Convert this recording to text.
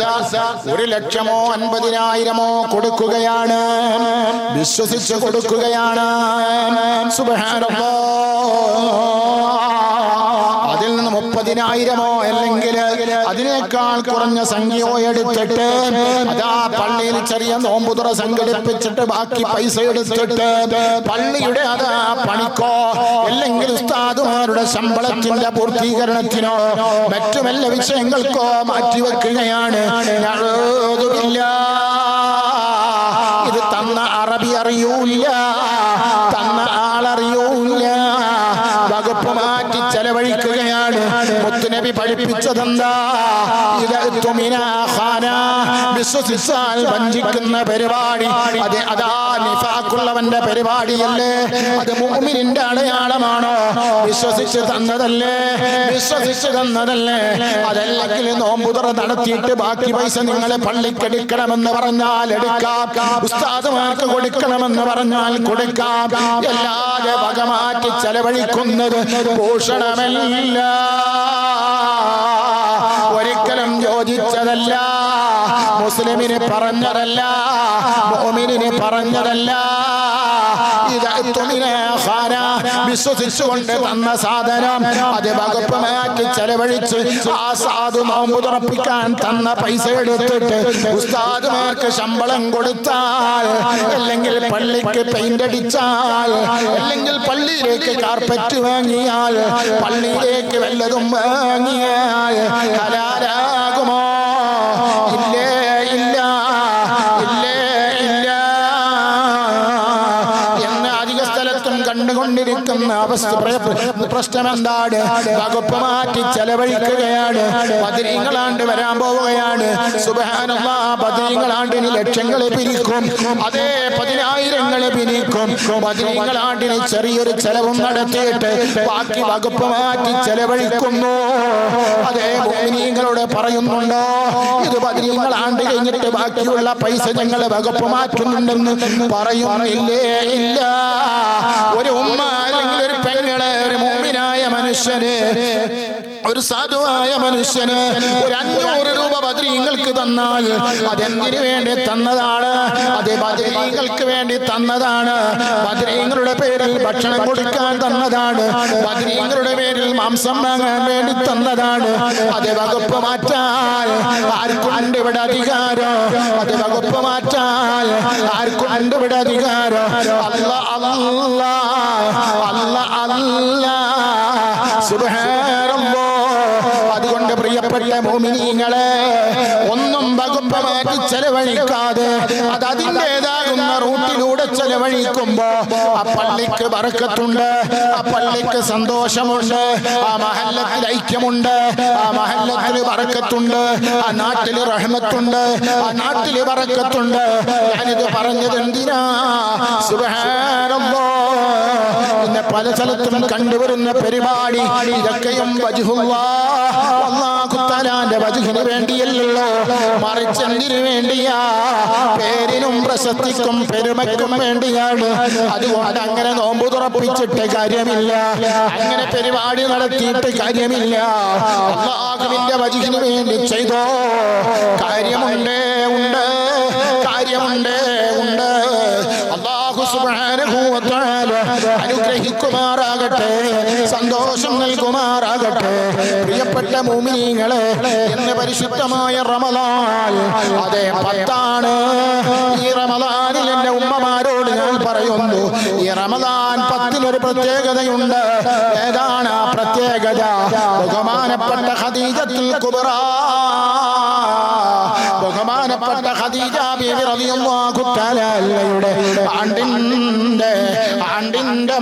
പൈസ ഒരു ലക്ഷമോ അൻപതിനായിരമോ കൊടുക്കുകയാണ്. വിശ്വസിച്ച് കൊടുക്കുകയാണ്. അതിൽ നിന്ന് മുപ്പതിനായിരമോ അല്ലെങ്കിൽ അതിനേക്കാൾ കുറഞ്ഞ സംഖ്യയോ എടുത്തിട്ട് അതാ പള്ളിയിൽ ചെറിയ നോമ്പുതുറ സംഘടിപ്പിച്ചിട്ട് ബാക്കി പൈസ എടുത്തിട്ട് പള്ളിയുടെ അതാ പണിക്കോ അല്ലെങ്കിൽ ഉസ്താദുമാരുടെ ശമ്പളത്തിന്റെ പൂർത്തീകരണത്തിനോ മറ്റുമല്ല വിഷയങ്ങൾക്കോ മാറ്റിവെക്കുകയാണ്. ഇത് തന്ന അറബി അറിയൂല മാറ്റി ചെലവഴിക്കുകയാണ് മുത്തുനബി പഠിപ്പിച്ചതെന്താ? വിശ്വസിച്ചാൽ വഞ്ചിക്കുന്ന പരിപാടി. അത് അതാ നിഫാക്കുള്ളവന്റെ പരിപാടിയല്ലേ? അത് മുഅ്മിനിന്റെ അടയാളമാണോ? വിശ്വസിച്ച് തന്നതല്ലേ? വിശ്വസിച്ച് തന്നതല്ലേ? അതല്ലെങ്കിൽ നോമ്പുതുറ നടത്തിയിട്ട് ബാക്കി പൈസ നിങ്ങൾ പള്ളിക്കെടുക്കണമെന്ന് പറഞ്ഞാൽ എടുക്കാം. ഉസ്താദുമാർക്ക് കൊടുക്കണമെന്ന് പറഞ്ഞാൽ കൊടുക്കാം. എല്ലാതെ വകമാറ്റി ചെലവഴിക്കുന്നത് ഭൂഷണമല്ല ഒരിക്കലും ചോദിച്ചതല്ല മുസ്ലിമിന് പറഞ്ഞതല്ല. മോമിനിന് പറഞ്ഞതല്ല. വിശ്വസിച്ചുകൊണ്ട് തന്ന സാധനം. അത് വകുപ്പ് മാറ്റി ചെലവഴിച്ച് ആ സാധു നോമ്പ് തുറപ്പിക്കാൻ തന്ന പൈസ എടുത്തിട്ട് ഉസ്താദുമാർക്ക് ശമ്പളം കൊടുത്താൽ അല്ലെങ്കിൽ പള്ളിക്ക് പെയിന്റ് അടിച്ചാൽ അല്ലെങ്കിൽ പള്ളിയിലേക്ക് കാർപ്പറ്റ് വാങ്ങിയാൽ പള്ളിയിലേക്ക് വല്ലതും വാങ്ങിയാൽ ഹലാലാകുമോ സ്ഥലത്തും കണ്ടുകൊണ്ടിരിക്കുന്ന അവസ്ഥ പ്ര- പ്രശ്നം എന്താണ് വകുപ്പ് മാറ്റി ചെലവഴിക്കുകയാണ്. പതിനീങ്ങളാണ്ട് വരാൻ പോവുകയാണ്. സുബാനുള്ള പതിനീങ്ങളാണ്ടിന് ലക്ഷങ്ങളെ പിരിക്കും. അതേ പതിനായിരങ്ങളെ പിരിക്കും. പതിനീങ്ങളാണ്ടിന് ചെറിയൊരു ചെലവും നടത്തിയിട്ട് ബാക്കി വകുപ്പ് മാറ്റി ചെലവഴിക്കുന്നു. അതേ ഭൂമിനീങ്ങളോട് പറയുന്നുണ്ടോ? ഇത് പതിനീങ്ങളാണ്ട് കഴിഞ്ഞിട്ട് ബാക്കിയുള്ള പൈസ ഞങ്ങൾ വകുപ്പ് മാറ്റുന്നുണ്ടെന്ന് പറയുന്നില്ലേ? ഇല്ല. ഒരു ഉമ്മ അല്ലെങ്കിൽ ഒരു പെങ്ങൾ ഒരു മോമിനായ മനുഷ്യന് ഒരു സാധുവായ മനുഷ്യന് ഒരു അഞ്ഞൂറ് രൂപ ബദ്രീങ്ങൾക്ക് തന്നാൽ അതെന്തിനു വേണ്ടി തന്നതാണ്? അത് ബദ്രീങ്ങൾക്ക് വേണ്ടി തന്നതാണ്. ബദ്രീങ്ങളുടെ പേരിൽ ഭക്ഷണം കൊടുക്കാൻ തന്നതാണ്. ബദ്രീങ്ങളുടെ പേരിൽ മാംസം വാങ്ങാൻ വേണ്ടി തന്നതാണ്. അത് വകുപ്പ് മാറ്റാൻ ആർക്കുണ്ട് ഇവിടെ അധികാരം. അത് വകുപ്പ് മാറ്റാൻ ആർക്കുണ്ട് ഇവിടെ അധികാരം. അല്ല അല്ല. പ്രിയപ്പെട്ട മോമിനിങ്ങളെ ഒന്നും വകുപ്പ് മാറ്റി ചെലവഴിക്കാതെ അത് അതിന്റെതാകുന്ന റൂട്ടിലൂടെ ചെലവഴിക്കുമ്പോ ആ പള്ളിക്ക് വറക്കത്തുണ്ട് ആ പള്ളിക്ക് സന്തോഷമുണ്ട് ആ മഹല്ലത്തിൽ ഐക്യമുണ്ട് ആ മഹല്ലത്തിൽ വറക്കത്തുണ്ട് ആ നാട്ടിൽ റഹ്മത്തുണ്ട് ആ നാട്ടിൽ വറക്കത്തുണ്ട് ഞാനിത് പറഞ്ഞത് എന്തിനാ? സുബ്ഹാനല്ലാഹ് ഇന്ന് പല സ്ഥലത്തും കണ്ടുവരുന്ന പരിപാടി ഇതൊക്കെയും അള്ളാഹുത്താലാന്റെ വചുഹിന് വേണ്ടിയല്ലോ മറിച്ച് വേണ്ടിയാ? പേരിനും പ്രശസ്തിക്കും പെരുമയ്ക്കും വേണ്ടിയാണ്. അതുകൊണ്ട് അങ്ങനെ നോമ്പ് തുറപ്പിച്ചിട്ട് കാര്യമില്ല. അങ്ങനെ പരിപാടി നടത്തിയിട്ട് കാര്യമില്ല. അള്ളാഹുവിന്റെ വചുഹിന് വേണ്ടി ചെയ്തോ. കാര്യമുണ്ട് ഉണ്ട് കാര്യമുണ്ട്. അനുഗ്രഹിക്കുമാറാകട്ടെ സന്തോഷം നൽകുമാറാകട്ടെ. പ്രിയപ്പെട്ട മൂമിനീങ്ങളെ ഇന്ന് പരിശുദ്ധമായ റമദാൻ. അതെ പത്താണ്. ഈ റമദാനിൽ എന്റെ ഉമ്മമാരോട് ഞാൻ പറയുന്നു ഈ റമദാൻ പത്തിനൊരു പ്രത്യേകതയുണ്ട്. ഏതാണ് ആ പ്രത്യേകത? ബഹുമാനപ്പെട്ട ഖദീജത്തുൽ കുബ്ര. ബഹുമാനപ്പെട്ട ഖദീജ ബീവി റളിയല്ലാഹു തആല അൻഹയുടെ ആണ്ടിന്റെ ആണ്ടിന്റെ